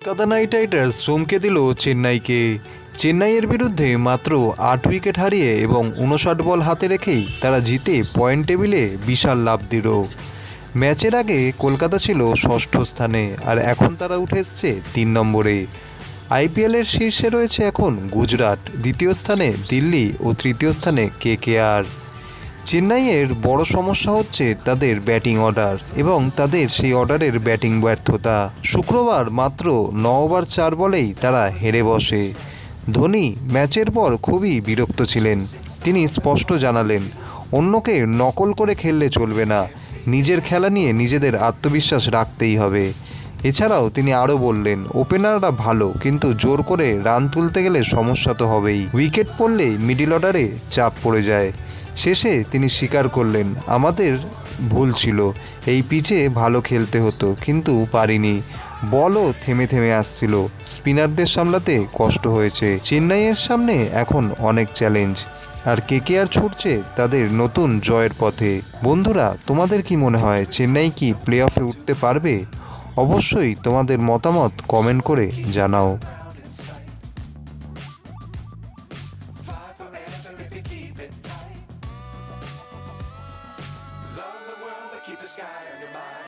Kolkata night Riders চমকে দিল চেন্নাইকে। চেন্নাইয়ের বিরুদ্ধে মাত্র আট উইকেট হারিয়ে এবং উনষাট বল হাতে রেখেই তারা জিতে পয়েন্ট টেবিলে বিশাল লাভ দিল। ম্যাচের আগে কলকাতা ছিল ষষ্ঠ স্থানে, আর এখন তারা উঠে এসছে তিন নম্বরে। আইপিএলের শীর্ষে রয়েছে এখন গুজরাট, দ্বিতীয় স্থানে দিল্লি ও তৃতীয় স্থানে কেকেআর চেন্নাইয়ের বড় সমস্যা হচ্ছে তাদের ব্যাটিং অর্ডার এবং তাদের সেই অর্ডারের ব্যাটিং ব্যর্থতা। শুক্রবার মাত্র ন ওভার চার বলেই তারা হেরে বসে। ধোনি ম্যাচের পর খুবই বিরক্ত ছিলেন। তিনি স্পষ্ট জানালেন, অন্যকে নকল করে খেললে চলবে না। নিজের খেলা নিয়ে নিজেদের আত্মবিশ্বাস রাখতেই হবে। এছাড়াও তিনি আরও বললেন ওপেনাররা ভালো, কিন্তু জোর করে রান তুলতে গেলে সমস্যা তো হবেই। উইকেট পড়লেই মিডিল অর্ডারে চাপ পড়ে যায়। শেষে তিনি স্বীকার করলেন, আমাদের ভুল ছিল। এই পিচে ভালো খেলতে হতো, কিন্তু পারিনি। বলও থেমে থেমে আসছিল। স্পিনারদের সামলাতে কষ্ট হয়েছে। চেন্নাইয়ের সামনে এখন অনেক চ্যালেঞ্জ। আর কে কে আর ছুটছে তাদের নতুন জয়ের পথে। বন্ধুরা, তোমাদের কি মনে হয়, চেন্নাই কি প্লে অফে উঠতে পারবে? অবশ্যই তোমাদের মতামত কমেন্ট করে জানাও। Keep the sky on your mind.